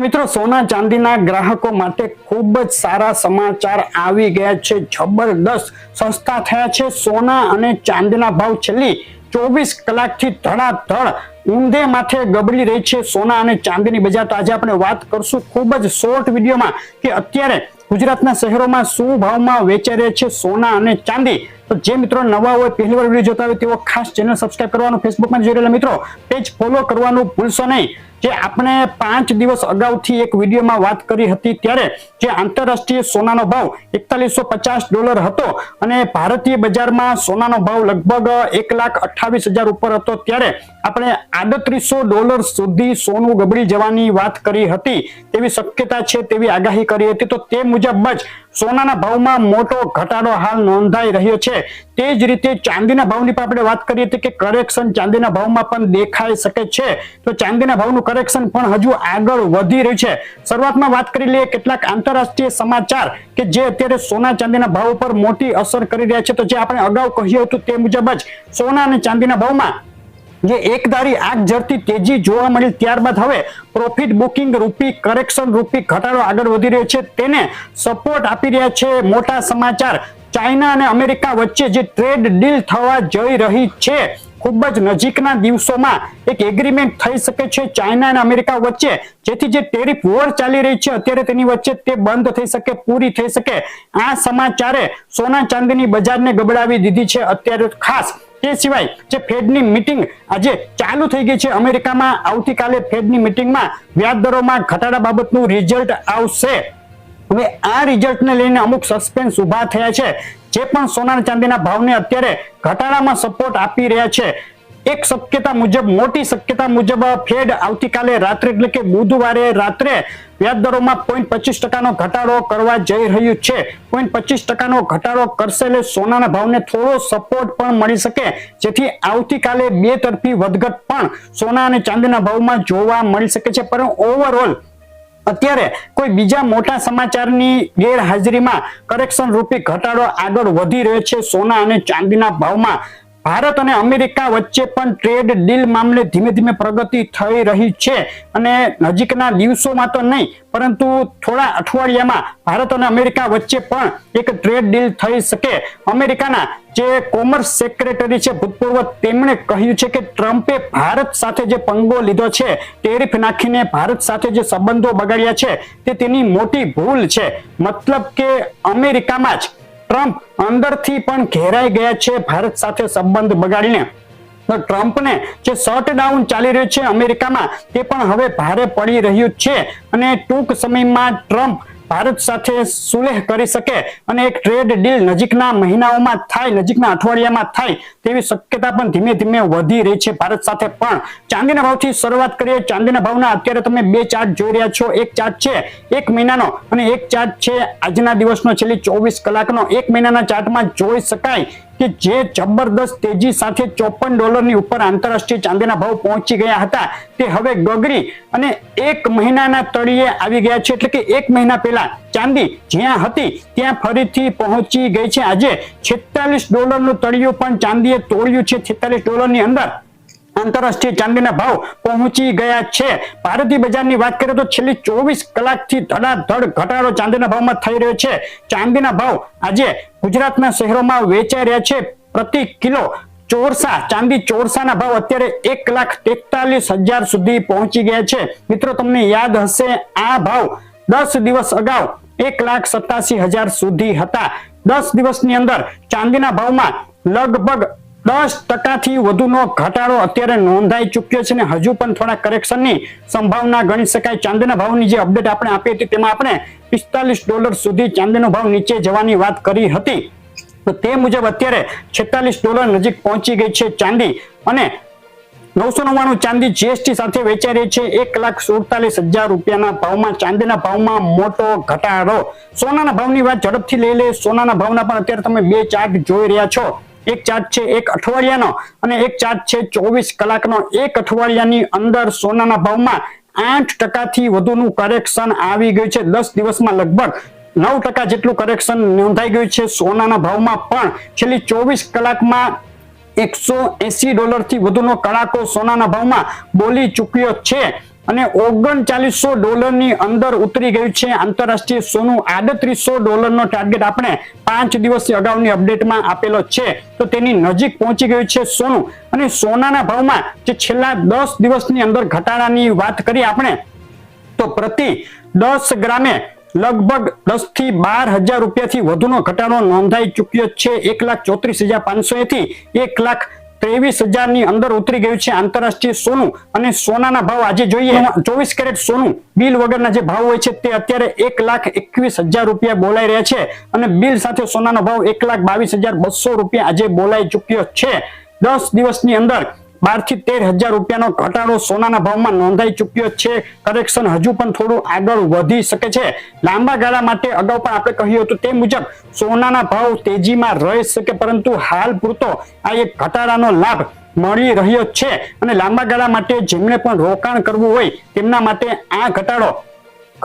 મિત્રો, સોના ચાંદીના ગ્રાહકો માટે ખૂબ જ સારા સમાચાર આવી ગયા છે. જબરદસ્ત સસ્તા થયા છે. સોના અને ચાંદીના ભાવ છેલ્લી ચોવીસ કલાકથી ધડાધડ ઊંધે માથે ગબડી રહી છે. સોના અને ચાંદીની બજાર. તો આજે આપણે વાત કરશું ખૂબ જ શોર્ટ વિડીયોમાં કે અત્યારે ગુજરાતના શહેરોમાં શું ભાવમાં વેચાઈ રહ્યા છે સોના અને ચાંદી. તો જે મિત્રો નવા હોય, પહેલી વાર વીડિયો જોતા હોય, તેઓ ખાસ ચેનલ સબસ્ક્રાઇબ કરવાનું ફેસબુકમાં જોઈ મિત્રો. પેજ ફોલો કરવાનું ભૂલશો નહીં. જે આપણે પાંચ દિવસ અગાઉથી એક વિડીયોમાં વાત કરી હતી ત્યારે, જે આંતરરાષ્ટ્રીય સોનાનો ભાવ એકતાલીસો પચાસ ડોલર હતો અને ભારતીય બજારમાં સોનાનો ભાવ લગભગ એક લાખ અઠાવીસ હજાર ઉપર હતો ત્યારે આપણે આડત્રીસો ડોલર સુધી સોનું ગબડી જવાની વાત કરી હતી. તેવી શક્યતા છે તેવી આગાહી કરી હતી. તો તે મુજબ જ સોનાના ભાવમાં મોટો ઘટાડો હાલ નોંધાઈ રહ્યો છે. તે જ રીતે ચાંદીના ભાવની પણ આપણે વાત કરીએ કે કરેક્શન ચાંદીના ભાવમાં પણ દેખાઈ શકે છે. તો ચાંદીના ભાવનું કરેક્શન પણ હજુ આગળ વધી રહ્યું છે. શરૂઆતમાં વાત કરી લઈએ કેટલાક આંતરરાષ્ટ્રીય સમાચાર કે જે અત્યારે સોના ચાંદીના ભાવ ઉપર મોટી અસર કરી રહ્યા છે. તો જે આપણે અગાઉ કહ્યું હતું તે મુજબ જ સોના અને ચાંદીના ભાવમાં જે એકધારી આગ ઝરતી તેજી જોવા મળી ત્યારબાદ હવે પ્રોફિટ બુકિંગ રૂપી કરેક્શન રૂપી ઘટાડો આગળ વધી રહ્યો છે. તેને સપોર્ટ આપી રહ્યા છે મોટા સમાચાર. ચાઇના અને અમેરિકા વચ્ચે જે ટ્રેડ ડીલ થવા જઈ રહી છે, ખૂબ જ નજીકના દિવસોમાં એક એગ્રીમેન્ટ થઈ શકે છે. ચાઇના અને અમેરિકા વચ્ચે જેથી જે ટેરિફ વોર ચાલી રહી છે, અત્યારે તેની વચ્ચે તે બંધ થઈ શકે, પૂરી થઈ શકે. આ સમાચારે સોના ચાંદીની બજારને ગબડાવી દીધી છે. અત્યારે ખાસ તે સિવાય જે ફેડની મીટિંગ આજે ચાલુ થઈ ગઈ છે અમેરિકામાં, આવતીકાલે ફેડની મીટિંગમાં વ્યાજ દરોમાં ઘટાડા બાબતનું રિઝલ્ટ આવશે. હવે આ રિઝલ્ટને લઈને અમુક સસ્પેન્સ ઊભા થયા છે. જે પણ સોના ચાંદીના ભાવને અત્યારે ઘટાડામાં સપોર્ટ આપી રહ્યા છે. એક શક્યતા મુજબ, મોટી શક્યતા મુજબ ફેડ આવતીકાલે રાત્રે એટલે કે બુધવારે રાત્રે વ્યાજદરોમાં પોઈન્ટ પચીસ ટકાનો ઘટાડો કરવા જઈ રહ્યું છે. પોઈન્ટ પચીસ ટકાનો ઘટાડો કરશે એટલે સોનાના ભાવને થોડો સપોર્ટ પણ મળી શકે. જેથી આવતીકાલે બે તરફી વધઘટ પણ સોના અને ચાંદીના ભાવમાં જોવા મળી શકે છે. પરંતુ ઓવરઓલ અત્યારે કોઈ બીજા મોટા સમાચારની ગેરહાજરીમાં કરેક્શન રૂપી ઘટાડો આગળ વધી રહ્યો છે સોના અને ચાંદીના ભાવમાં. ભારત અને અમેરિકા વચ્ચે પણ ટ્રેડ ડીલ મામલે ધીમે ધીમે પ્રગતિ થઈ રહી છે. અને નજીકના દિવસોમાં તો નહીં, પરંતુ થોડા અઠવાડિયામાં ભારત અને અમેરિકા વચ્ચે પણ એક ટ્રેડ ડીલ થઈ શકે. અમેરિકાના જે કોમર્સ સેક્રેટરી છે, ભૂતપૂર્વ તેમણે કહ્યું છે કે ટ્રમ્પે ભારત સાથે જે પંગો લીધો છે, ટેરિફ નાખીને ભારત સાથે જે સંબંધો બગાડ્યા છે, તે તેની મોટી ભૂલ છે. મતલબ કે અમેરિકામાં જ ટ્રમ્પ અંદરથી પણ ઘેરાઈ ગયા છે, ભારત સાથે સંબંધ બગાડીને. તો ટ્રમ્પને જે શટડાઉન ચાલી રહ્યું છે અમેરિકામાં, તે પણ હવે ભારે પડી રહ્યું છે. અને ટૂંક સમયમાં ટ્રમ્પ ભારત સાથે સુલેહ કરી શકે અને એક ટ્રેડ ડીલ નજીકના મહિનાઓમાં થાય, નજીકના અઠવાડિયામાં થાય તેવી શક્યતા પણ ધીમે ધીમે વધી રહી છે ભારત સાથે. પણ ચાંદીના ભાવથી શરૂઆત કરીએ. ચાંદીના ભાવના અત્યારે તમે બે ચાર્ટ જોઈ રહ્યા છો. એક ચાર્ટ છે એક મહિનાનો અને એક ચાર્ટ છે આજના દિવસનો. છેલ્લી ચોવીસ કલાકનો એક મહિનાના ચાર્ટમાં જોઈ શકાય કે જે જબરદસ્ત તેજી સાથે ચોપન ડોલરની ઉપર આંતરરાષ્ટ્રીય ચાંદીના ભાવ પહોંચી ગયા હતા, તે હવે ગગડી અને એક મહિનાના તળિયે આવી ગયા છે. એટલે કે એક મહિના પહેલા ચાંદી જ્યાં હતી, ત્યાં ફરીથી પહોંચી ગઈ છે. આજે છેતાલીસ ડોલરનું તળિયું પણ ચાંદીએ તોડ્યું છે. છેતાલીસ ડોલરની અંદર આંતરરાષ્ટ્રીય ચાંદીના ભાવ પહોંચી ગયા છે. ભારતીય બજારની વાત કરીએ તો છેલ્લી ચોવીસ કલાકથી ધડાધડ ઘટાડો ચાંદીના ભાવમાં થઈ રહ્યો છે. ચાંદીના ભાવ આજે ગુજરાતના શહેરોમાં વેચાઈ રહ્યા છે. પ્રતિ કિલો ચોરસા, ચાંદી ચોરસાના ભાવ અત્યારે એક લાખ તેતાલીસ હજાર સુધી પહોંચી ગયા છે. મિત્રો, તમને યાદ હશે, આ ભાવ દસ દિવસ અગાઉ એક લાખ સત્તાસી હજાર સુધી હતા. દસ દિવસની અંદર ચાંદીના ભાવમાં લગભગ દસ ટકાથી વધુનો ઘટાડો અત્યારે નોંધાઈ ચૂક્યો છે ને હજુ પણ થોડા કરેક્શનની સંભાવના ગણી શકાય. ચાંદીના ભાવની જે અપડેટ આપણે આપી હતી તેમાં આપણે પિસ્તાલીસ ડોલર સુધી ચાંદીનો ભાવ નીચે જવાની વાત કરી હતી. તો તે મુજબ અત્યારે છેતાલીસ ડોલર નજીક પહોંચી ગઈ છે ચાંદી અને નવસો નવ્વાણું ચાંદી જીએસટી સાથે વેચાઈ રહી છે. એક લાખ સુડતાલીસ હજાર રૂપિયાના ભાવમાં ચાંદીના ભાવમાં મોટો ઘટાડો. સોનાના ભાવની વાત ઝડપથી લઈ લે સોનાના ભાવના પણ અત્યારે તમે બે ચાર્ટ જોઈ રહ્યા છો. એક ચાર્જ છે એક અઠવાડિયાનો અને એક ચાર્જ છે ચોવીસ કલાકનો. એક અઠવાડિયાની અંદર સોનાના ભાવમાં આઠ ટકાથી વધુનું કરેક્શન આવી ગયું છે. દસ દિવસમાં લગભગ નવ ટકા જેટલું કરેક્શન નોંધાઈ ગયું છે સોનાના ભાવમાં પણ. છેલ્લી ચોવીસ કલાકમાં એકસો એસી ડોલરથી વધુનો કડાકો સોનાના ભાવમાં બોલી ચૂક્યો છે. અને ઓગણચાલીસો ડોલરની અંદર ઉતરી ગયું છે આંતરરાષ્ટ્રીય સોનું. આડત્રીસો ડોલરનો ટાર્ગેટ આપણે પાંચ દિવસથી અગાઉની અપડેટમાં આપેલો છે. તો તેની નજીક પહોંચી ગયું છે સોનું. અને સોનાના ભાવમાં જે છેલ્લા દસ દિવસની અંદર ઘટાડાની વાત કરી આપણે, તો પ્રતિ દસ ગ્રામે લગભગ દસથી બાર હજાર રૂપિયાથી વધુનો ઘટાડો નોંધાઈ ચૂક્યો છે. એક લાખ ચોત્રીસ હજાર પાંચસો થી એક લાખ ત્રેવીસ હજારની અંદર ઉતરી ગયું છે આંતરરાષ્ટ્રીય સોનું અને સોનાના ભાવ આજે જોઈએ ચોવીસ કેરેટ સોનું બિલ વગરના જે ભાવ હોય છે તે અત્યારે એક લાખ એકવીસ હજાર રૂપિયા બોલાઈ રહ્યા છે અને બિલ સાથે સોનાનો ભાવ એક લાખ બાવીસ હજાર બસો રૂપિયા આજે બોલાઈ ચૂક્યો છે. દસ દિવસની અંદર બારથી તેર હજાર રૂપિયાનો ઘટાડો સોનાના ભાવમાં નોંધાઈ ચૂક્યો છે. કરેક્શન હજુ પણ થોડું આગળ વધી શકે છે. લાંબા ગાળા માટે અગાઉ પણ આપણે કહ્યું હતું તે મુજબ સોનાના ભાવ તેજીમાં રહી શકે, પરંતુ હાલ પૂરતો આ એક ઘટાડાનો લાભ મળી રહ્યો છે. અને લાંબા ગાળા માટે જેમણે પણ રોકાણ કરવું હોય તેમના માટે આ ઘટાડો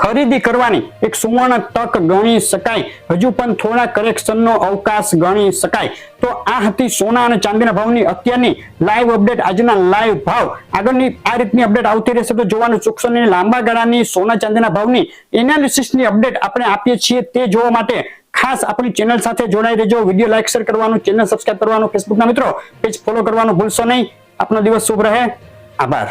ખરીદી કરવાની એક સુવર્ણ તક ગણી શકાય. હજુ પણ થોડા કરેક્શનનો અવકાશ ગણી શકાય. તો આ હતી સોના અને ચાંદીના ભાવની અત્યારની લાઈવ અપડેટ આજના લાઈવ ભાવ. આગળની આ રીતની અપડેટ આવતી રહેશે તો જોવાનું ચૂકશો નહીં લાંબા ગાળાની સોના ચાંદીના ભાવની એનાલિસિસની અપડેટ આપણે આપીએ છીએ તે જોવા માટે. ખાસ આપણી ચેનલ સાથે જોડાઈ રહેજો. વીડિયો લાઈક શેર કરવાનું ચેનલ સબસ્ક્રાઈબ કરવાનું ફેસબુકના મિત્રો પેજ ફોલો કરવાનું ભૂલશો નહીં. આપનો દિવસ શુભ રહે. આભાર.